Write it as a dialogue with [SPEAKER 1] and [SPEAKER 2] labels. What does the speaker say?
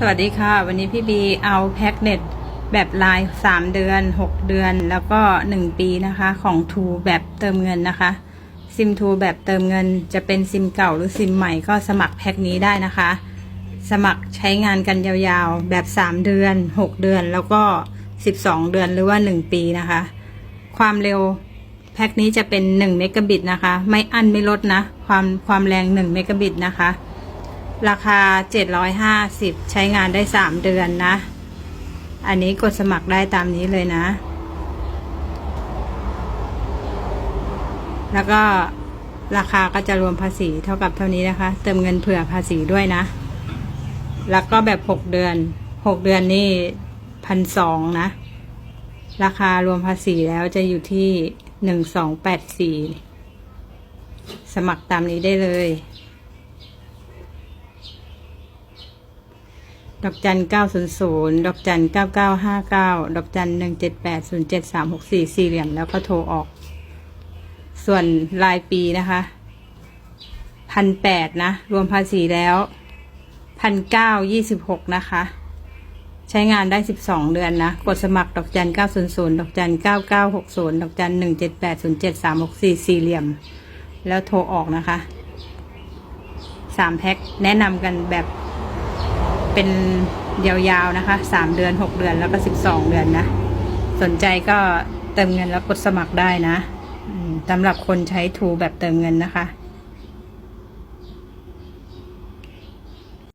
[SPEAKER 1] สวัสดีค่ะ วันนี้พี่บีเอาแพ็กเน็ตแบบลาย3เดือน 6 เดือนแล้วก็ 1 ปีนะคะของทูแบบเติมเงินนะคะ ซิมทูแบบเติมเงิน จะเป็นซิมเก่าหรือซิมใหม่ก็สมัครแพ็กนี้ได้นะคะ สมัครใช้งานกันยาวๆ แบบ 3 เดือน 6 เดือนแล้วก็ 12 เดือนหรือว่า 1 ปีนะคะ ความเร็วแพ็กนี้จะเป็น1เมกะบิตนะคะ ไม่อั้นไม่ลดนะ ความความแรง1เมกะบิตนะคะ ราคา 750 ใช้งานได้ 3 เดือนนะ อันนี้กดสมัครได้ตามนี้เลยนะ แล้วก็ราคาก็จะรวมภาษีเท่ากับเท่านี้นะคะ เติมเงินเผื่อภาษีด้วยนะ แล้วก็แบบ 6 เดือน 6 เดือนนี่พันสองนะ ราคารวมภาษีแล้วจะอยู่ที่ 1284 สมัครตามนี้ได้เลย ดอกจันเก้าศูนย์ศูนย์ดอกจันเก้าเก้าห้าเก้าดอกจันหนึ่งเจ็ดแปดศูนย์เจ็ดสามหกสี่สี่เหลี่ยมแล้วก็โทรออก ส่วนรายปีนะคะพันแปดนะ รวมภาษีแล้วพันเก้ายี่สิบหกนะคะ ใช้งานได้สิบสองเดือนนะ กดสมัครดอกจันเก้าศูนย์ศูนย์ดอกจันเก้าเก้าหกศูนย์ดอกจันหนึ่งเจ็ดแปดศูนย์เจ็ดสามหกสี่สี่เหลี่ยม แล้วโทรออกนะคะสามแพ็คแนะนำกันแบบ เป็นยาวๆนะคะสามเดือนหกเดือนแล้วก็สิบสองเดือนนะ สนใจก็เติมเงินแล้วกดสมัครได้นะสำหรับคนใช้ทูแบบเติมเงินนะคะ